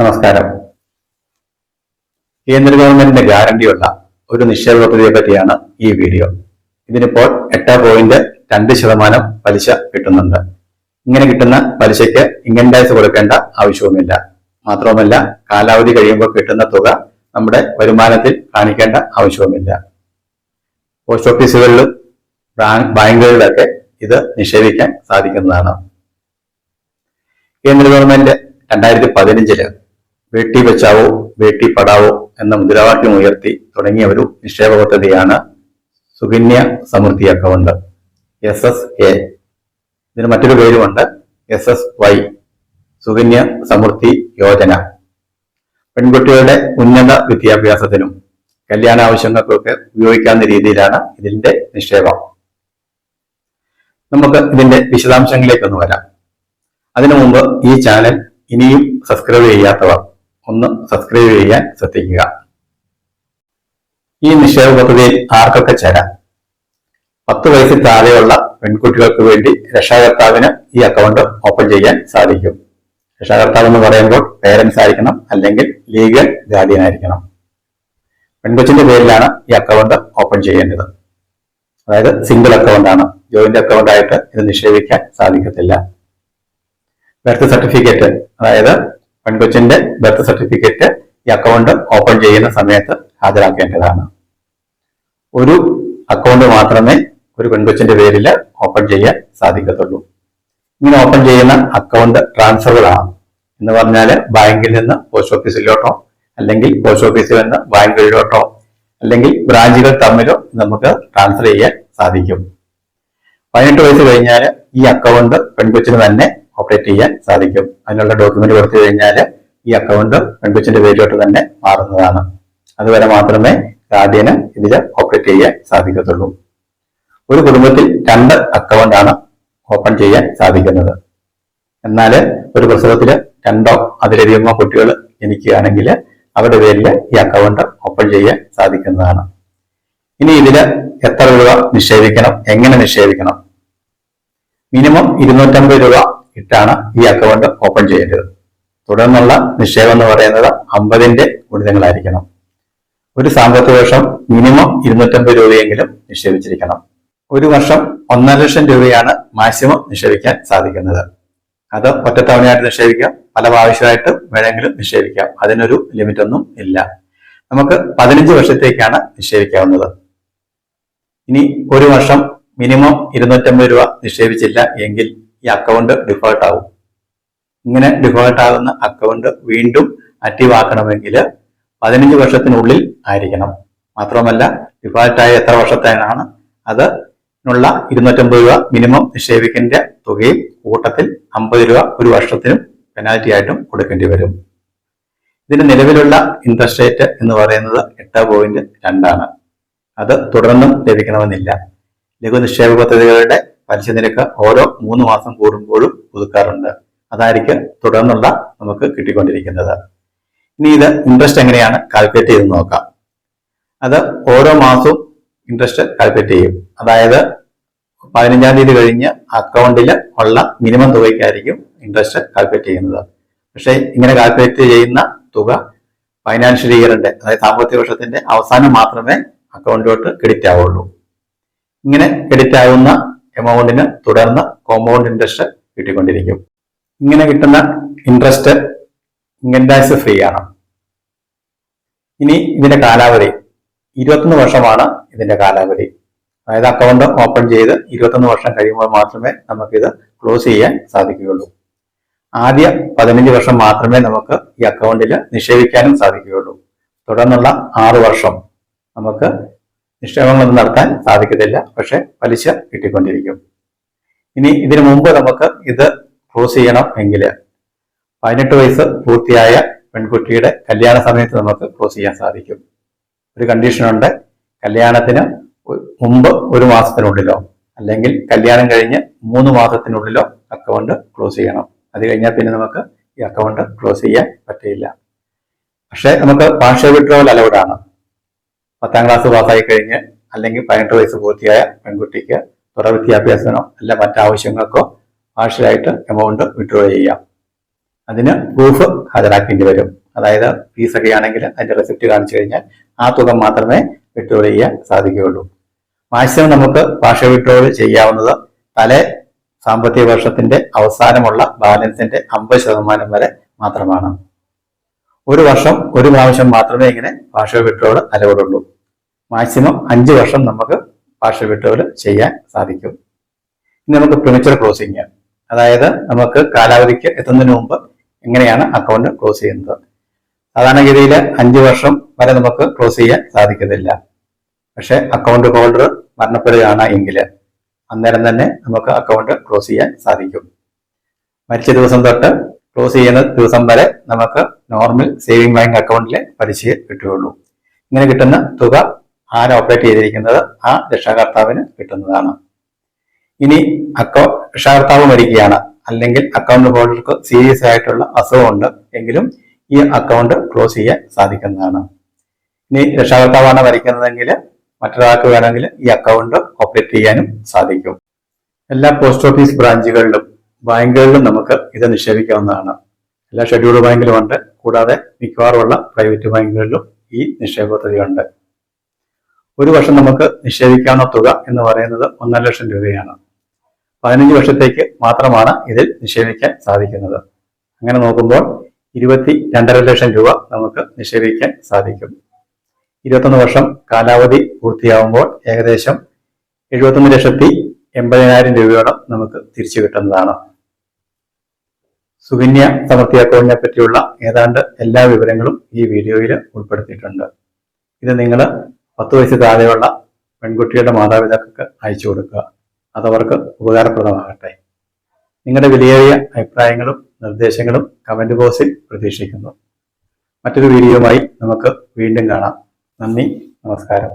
നമസ്കാരം. കേന്ദ്ര ഗവൺമെന്റിന്റെ ഗ്യാരണ്ടിയുള്ള ഒരു നിക്ഷേപ പദ്ധതിയെ പറ്റിയാണ് ഈ വീഡിയോ. ഇതിനിപ്പോൾ എട്ട് പോയിന്റ് രണ്ട് ശതമാനം പലിശ കിട്ടുന്നുണ്ട്. ഇങ്ങനെ കിട്ടുന്ന പലിശയ്ക്ക് ഇൻകം ടാക്സ് കൊടുക്കേണ്ട ആവശ്യവുമില്ല. മാത്രവുമല്ല കാലാവധി കഴിയുമ്പോൾ കിട്ടുന്ന തുക നമ്മുടെ വരുമാനത്തിൽ കാണിക്കേണ്ട ആവശ്യവുമില്ല. പോസ്റ്റ് ഓഫീസുകളിലും ബാങ്ക് ബാങ്കുകളിലൊക്കെ ഇത് നിക്ഷേപിക്കാൻ സാധിക്കുന്നതാണ്. കേന്ദ്ര ഗവൺമെന്റ് രണ്ടായിരത്തി പതിനഞ്ചിൽ ബേട്ടി ബച്ചാവോ ബേട്ടി പഠാവോ എന്ന മുദ്രാവാക്യം ഉയർത്തി തുടങ്ങിയ ഒരു നിക്ഷേപ പദ്ധതിയാണ് Sukanya Samriddhi account. S S A ഇതിന് മറ്റൊരു പേരുമുണ്ട്. S S Y Sukanya Samriddhi Yojana. പെൺകുട്ടികളുടെ ഉന്നത വിദ്യാഭ്യാസത്തിനും കല്യാണ ആവശ്യങ്ങൾക്കൊക്കെ ഉപയോഗിക്കാവുന്ന രീതിയിലാണ് ഇതിന്റെ നിക്ഷേപം. നമുക്ക് ഇതിന്റെ വിശദാംശങ്ങളിലേക്കൊന്ന് വരാം. അതിനു മുമ്പ് ഈ ചാനൽ ഇനിയും സബ്സ്ക്രൈബ് ചെയ്യാത്തവർ ഒന്ന് സബ്സ്ക്രൈബ് ചെയ്യാൻ ശ്രദ്ധിക്കുക. ഈ നിക്ഷേപ പദ്ധതിയിൽ ആർക്കൊക്കെ ചേരാം? പത്ത് വയസ്സിൽ താഴെയുള്ള പെൺകുട്ടികൾക്ക് വേണ്ടി രക്ഷാകർത്താവിന് ഈ അക്കൗണ്ട് ഓപ്പൺ ചെയ്യാൻ സാധിക്കും. രക്ഷാകർത്താവ് എന്ന് പറയുമ്പോൾ പേരൻസ് ആയിരിക്കണം അല്ലെങ്കിൽ ലീഗൽ ഗാർഡിയൻ ആയിരിക്കണം. പെൺകൊച്ചിന്റെ പേരിലാണ് ഈ അക്കൗണ്ട് ഓപ്പൺ ചെയ്യേണ്ടത്. അതായത് സിംഗിൾ അക്കൗണ്ടാണ് ജോയിന്റ് അക്കൗണ്ട് ആയിട്ട് ഇത് നിക്ഷേപിക്കാൻ സാധിക്കത്തില്ല. ബർത്ത് സർട്ടിഫിക്കറ്റ് അതായത് പെൺകൊച്ചിന്റെ ബർത്ത് സർട്ടിഫിക്കറ്റ് ഈ അക്കൗണ്ട് ഓപ്പൺ ചെയ്യുന്ന സമയത്ത് ഹാജരാക്കേണ്ടതാണ്. ഒരു അക്കൗണ്ട് മാത്രമേ ഒരു പെൺകൊച്ചിന്റെ പേരിൽ ഓപ്പൺ ചെയ്യാൻ സാധിക്കത്തുള്ളൂ. ഇങ്ങനെ ഓപ്പൺ ചെയ്യുന്ന അക്കൗണ്ട് ട്രാൻസ്ഫറുകളാണ് എന്ന് പറഞ്ഞാൽ ബാങ്കിൽ നിന്ന് പോസ്റ്റ് ഓഫീസിലോട്ടോ അല്ലെങ്കിൽ പോസ്റ്റ് ഓഫീസിൽ നിന്ന് ബാങ്കുകളിലോട്ടോ അല്ലെങ്കിൽ ബ്രാഞ്ചുകൾ തമ്മിലോ നമുക്ക് ട്രാൻസ്ഫർ ചെയ്യാൻ സാധിക്കും. പതിനെട്ട് വയസ്സ് കഴിഞ്ഞാൽ ഈ അക്കൗണ്ട് പെൺകൊച്ചിന് തന്നെ ഓപ്പറേറ്റ് ചെയ്യാൻ സാധിക്കും. അതിനുള്ള ഡോക്യുമെന്റ് കൊടുത്തു കഴിഞ്ഞാൽ ഈ അക്കൗണ്ട് പെൺകുച്ചിന്റെ പേരിലോട്ട് തന്നെ മാറുന്നതാണ്. അതുവരെ മാത്രമേ ഗാർഡിയന് ഇതിൽ ഓപ്പറേറ്റ് ചെയ്യാൻ സാധിക്കത്തുള്ളൂ. ഒരു കുടുംബത്തിൽ രണ്ട് അക്കൗണ്ടാണ് ഓപ്പൺ ചെയ്യാൻ സാധിക്കുന്നത്. എന്നാൽ ഒരു പ്രസവത്തിൽ രണ്ടോ അതിലധികമോ കുട്ടികൾ ജനിക്കുകയാണെങ്കിൽ അവരുടെ പേരിൽ ഈ അക്കൗണ്ട് ഓപ്പൺ ചെയ്യാൻ സാധിക്കുന്നതാണ്. ഇനി ഇതിൽ എത്ര രൂപ നിക്ഷേപിക്കണം? എങ്ങനെ നിക്ഷേപിക്കണം? മിനിമം ഇരുന്നൂറ്റമ്പത് രൂപ ഇട്ടാണ് ഈ അക്കൗണ്ട് ഓപ്പൺ ചെയ്യേണ്ടത്. തുടർന്നുള്ള നിക്ഷേപം എന്ന് പറയുന്നത് അമ്പതിന്റെ ഗുണിതങ്ങളായിരിക്കണം. ഒരു സാമ്പത്തിക വർഷം മിനിമം ഇരുന്നൂറ്റമ്പത് രൂപയെങ്കിലും നിക്ഷേപിച്ചിരിക്കണം. ഒരു വർഷം ഒന്നര ലക്ഷം രൂപയാണ് മാക്സിമം നിക്ഷേപിക്കാൻ സാധിക്കുന്നത്. അത് ഒറ്റത്തവണയായിട്ട് നിക്ഷേപിക്കാം. പല പ്രാവശ്യമായിട്ട് വേണമെങ്കിലും നിക്ഷേപിക്കാം. അതിനൊരു ലിമിറ്റ് ഒന്നും ഇല്ല. നമുക്ക് പതിനഞ്ച് വർഷത്തേക്കാണ് നിക്ഷേപിക്കാവുന്നത്. ഇനി ഒരു വർഷം മിനിമം ഇരുന്നൂറ്റമ്പത് രൂപ നിക്ഷേപിച്ചില്ല എങ്കിൽ ഈ അക്കൗണ്ട് ഡിഫോൾട്ട് ആവും. ഇങ്ങനെ ഡിഫോൾട്ട് ആകുന്ന അക്കൗണ്ട് വീണ്ടും ആക്റ്റീവ് ആക്കണമെങ്കിൽ പതിനഞ്ച് വർഷത്തിനുള്ളിൽ ആയിരിക്കണം. മാത്രമല്ല ഡിഫോൾട്ടായ എത്ര വർഷത്തേനാണ് അത്? ഇരുന്നൂറ്റമ്പത് രൂപ മിനിമം നിക്ഷേപിക്കേണ്ട തുകയും കൂട്ടത്തിൽ അമ്പത് രൂപ ഒരു വർഷത്തിനും പെനാൽറ്റി ആയിട്ടും കൊടുക്കേണ്ടി വരും. ഇതിന് നിലവിലുള്ള ഇൻട്രസ്റ്റ് റേറ്റ് എന്ന് പറയുന്നത് എട്ട് പോയിന്റ് രണ്ടാണ്. അത് തുടർന്നും ലഭിക്കണമെന്നില്ല. ലഘു നിക്ഷേപ പദ്ധതികളുടെ പലിശ നിരക്ക് ഓരോ മൂന്ന് മാസം കൂടുമ്പോഴും പുതുക്കാറുണ്ട്. അതായിരിക്കും തുടർന്നുള്ള നമുക്ക് കിട്ടിക്കൊണ്ടിരിക്കുന്നത്. ഇനി ഇത് ഇൻട്രസ്റ്റ് എങ്ങനെയാണ് കാൽക്കുലേറ്റ് ചെയ്ത് നോക്കാം. അത് ഓരോ മാസവും ഇൻട്രസ്റ്റ് കാൽക്കുലേറ്റ് ചെയ്യും. അതായത് പതിനഞ്ചാം തീയതി കഴിഞ്ഞ് അക്കൗണ്ടിൽ ഉള്ള മിനിമം തുകയ്ക്കായിരിക്കും ഇൻട്രസ്റ്റ് കാൽക്കുലേറ്റ് ചെയ്യുന്നത്. പക്ഷേ ഇങ്ങനെ കാൽക്കുലേറ്റ് ചെയ്യുന്ന തുക ഫൈനാൻഷ്യൽ ഇയറിന്റെ അതായത് സാമ്പത്തിക വർഷത്തിന്റെ അവസാനം മാത്രമേ അക്കൗണ്ടിലോട്ട് ക്രെഡിറ്റ് ആവുള്ളൂ. ഇങ്ങനെ ക്രെഡിറ്റ് ആവുന്ന എമൗണ്ടിന് തുടർന്ന് കോമ്പൗണ്ട് ഇൻട്രസ്റ്റ് കിട്ടിക്കൊണ്ടിരിക്കും. ഇങ്ങനെ കിട്ടുന്ന ഇൻട്രസ്റ്റ് ഇൻകം ടാക്സ് ഫ്രീ ആണ്. ഇനി ഇതിന്റെ കാലാവധി. ഇരുപത്തൊന്ന് വർഷമാണ് ഇതിന്റെ കാലാവധി. അതായത് അക്കൗണ്ട് ഓപ്പൺ ചെയ്ത് ഇരുപത്തൊന്ന് വർഷം കഴിയുമ്പോൾ മാത്രമേ നമുക്കിത് ക്ലോസ് ചെയ്യാൻ സാധിക്കുകയുള്ളൂ. ആദ്യ പതിനഞ്ച് വർഷം മാത്രമേ നമുക്ക് ഈ അക്കൗണ്ടിൽ നിക്ഷേപിക്കാനും സാധിക്കുകയുള്ളൂ. തുടർന്നുള്ള ആറ് വർഷം നമുക്ക് നിക്ഷേപങ്ങളൊന്നും നടത്താൻ സാധിക്കത്തില്ല പക്ഷെ പലിശ കിട്ടിക്കൊണ്ടിരിക്കും. ഇനി ഇതിനു മുമ്പ് നമുക്ക് ഇത് ക്ലോസ് ചെയ്യണം എങ്കിൽ പതിനെട്ട് വയസ്സ് പൂർത്തിയായ പെൺകുട്ടിയുടെ കല്യാണ സമയത്ത് നമുക്ക് ക്ലോസ് ചെയ്യാൻ സാധിക്കും. ഒരു കണ്ടീഷനുണ്ട് കല്യാണത്തിന് മുമ്പ് ഒരു മാസത്തിനുള്ളിലോ അല്ലെങ്കിൽ കല്യാണം കഴിഞ്ഞ് മൂന്ന് മാസത്തിനുള്ളിലോ അക്കൗണ്ട് ക്ലോസ് ചെയ്യണം. അത് കഴിഞ്ഞാൽ പിന്നെ നമുക്ക് ഈ അക്കൗണ്ട് ക്ലോസ് ചെയ്യാൻ പറ്റില്ല. പക്ഷേ നമുക്ക് പാർഷ്യൽ വിഡ്രോവൽ അലൗഡാണ് പത്താം ക്ലാസ് പാസ്സായി കഴിഞ്ഞ് അല്ലെങ്കിൽ പതിനെട്ട് വയസ്സ് പൂർത്തിയായ പെൺകുട്ടിക്ക് തുടർ വിദ്യാഭ്യാസത്തിനോ അല്ല മറ്റാവശ്യങ്ങൾക്കോ പാർഷ്യലായിട്ട് എമൗണ്ട് വിഡ്രോ ചെയ്യാം. അതിന് പ്രൂഫ് ഹാജരാക്കേണ്ടി വരും. അതായത് ഫീസ് ഒക്കെ ആണെങ്കിൽ അതിന്റെ റെസിപ്റ്റ് കാണിച്ചു കഴിഞ്ഞാൽ ആ തുക മാത്രമേ വിഡ്രോ ചെയ്യാൻ സാധിക്കുകയുള്ളൂ. മാക്സിമം നമുക്ക് ഭാഷ വിഡ്രോവൽ ചെയ്യാവുന്നത് തലേ സാമ്പത്തിക വർഷത്തിന്റെ അവസാനമുള്ള ബാലൻസിന്റെ അമ്പത് ശതമാനം വരെ മാത്രമാണ്. ഒരു വർഷം ഒരു പ്രാവശ്യം മാത്രമേ ഇങ്ങനെ പാർശ്വ വിഡ്രോൾ നിലവിലുള്ളൂ. മാക്സിമം അഞ്ച് വർഷം നമുക്ക് പാർശ്വ വിഡ്രോൾ ചെയ്യാൻ സാധിക്കും. ഇനി നമുക്ക് പ്രിമിച്ചർ ക്ലോസിങ് അതായത് നമുക്ക് കാലാവധിക്ക് എത്തുന്നതിന് മുമ്പ് എങ്ങനെയാണ് അക്കൗണ്ട് ക്ലോസ് ചെയ്യുന്നത്? സാധാരണഗതിയിൽ അഞ്ച് വർഷം വരെ നമുക്ക് ക്ലോസ് ചെയ്യാൻ സാധിക്കത്തില്ല. പക്ഷെ അക്കൗണ്ട് ഹോൾഡർ മരണപ്പെടുകയാണ് എങ്കിൽ അന്നേരം തന്നെ നമുക്ക് അക്കൗണ്ട് ക്ലോസ് ചെയ്യാൻ സാധിക്കും. മരിച്ച ദിവസം തൊട്ട് ക്ലോസ് ചെയ്യുന്ന ദിവസം വരെ നമുക്ക് നോർമൽ സേവിംഗ് ബാങ്ക് അക്കൗണ്ടിലെ പലിശയെ കിട്ടുകയുള്ളൂ. ഇങ്ങനെ കിട്ടുന്ന തുക ആര് ഓപ്പറേറ്റ് ചെയ്തിരിക്കുന്നത്? ആ രക്ഷാകർത്താവിന് കിട്ടുന്നതാണ്. ഇനി അക്കൗ രക്ഷാകർത്താവ് മരിക്കുകയാണ്. അല്ലെങ്കിൽ അക്കൗണ്ട് ഹോൾഡർക്ക് സീരിയസ് ആയിട്ടുള്ള അസുഖമുണ്ട് എങ്കിലും ഈ അക്കൗണ്ട് ക്ലോസ് ചെയ്യാൻ സാധിക്കുന്നതാണ്. ഇനി രക്ഷാകർത്താവാണ് മരിക്കുന്നതെങ്കിൽ മറ്റൊരാൾക്ക് വേണമെങ്കിൽ ഈ അക്കൗണ്ട് ഓപ്പറേറ്റ് ചെയ്യാനും സാധിക്കും. എല്ലാ പോസ്റ്റ് ഓഫീസ് ബ്രാഞ്ചുകളിലും ബാങ്കുകളിലും നമുക്ക് ഇത് നിക്ഷേപിക്കാവുന്നതാണ്. എല്ലാ ഷെഡ്യൂൾഡ് ബാങ്കിലും ഉണ്ട്. കൂടാതെ മിക്കവാറുമുള്ള പ്രൈവറ്റ് ബാങ്കുകളിലും ഈ നിക്ഷേപ പദ്ധതി ഉണ്ട് ഒരു വർഷം നമുക്ക് നിക്ഷേപിക്കാവുന്ന തുക എന്ന് പറയുന്നത് ഒന്നര ലക്ഷം രൂപയാണ്. പതിനഞ്ച് വർഷത്തേക്ക് മാത്രമാണ് ഇതിൽ നിക്ഷേപിക്കാൻ സാധിക്കുന്നത്. അങ്ങനെ നോക്കുമ്പോൾ ഇരുപത്തി രണ്ടര ലക്ഷം രൂപ നമുക്ക് നിക്ഷേപിക്കാൻ സാധിക്കും. ഇരുപത്തൊന്ന് വർഷം കാലാവധി പൂർത്തിയാവുമ്പോൾ ഏകദേശം എഴുപത്തൊന്ന് ലക്ഷത്തി എൺപതിനായിരം രൂപയോളം നമുക്ക് തിരിച്ചു കിട്ടുന്നതാണ്. സുകന്യ സമൃദ്ധി അക്കൗണ്ടിനെ പറ്റിയുള്ള ഏതാണ്ട് എല്ലാ വിവരങ്ങളും ഈ വീഡിയോയിൽ ഉൾപ്പെടുത്തിയിട്ടുണ്ട്. ഇത് നിങ്ങൾ പത്ത് വയസ്സ് താഴെയുള്ള പെൺകുട്ടിയുടെ മാതാപിതാക്കൾക്ക് അയച്ചു കൊടുക്കുക. അതവർക്ക് ഉപകാരപ്രദമാകട്ടെ. നിങ്ങളുടെ വിലയേറിയ അഭിപ്രായങ്ങളും നിർദ്ദേശങ്ങളും കമന്റ് ബോക്സിൽ പ്രതീക്ഷിക്കുന്നു. മറ്റൊരു വീഡിയോയുമായി നമുക്ക് വീണ്ടും കാണാം. നന്ദി നമസ്കാരം.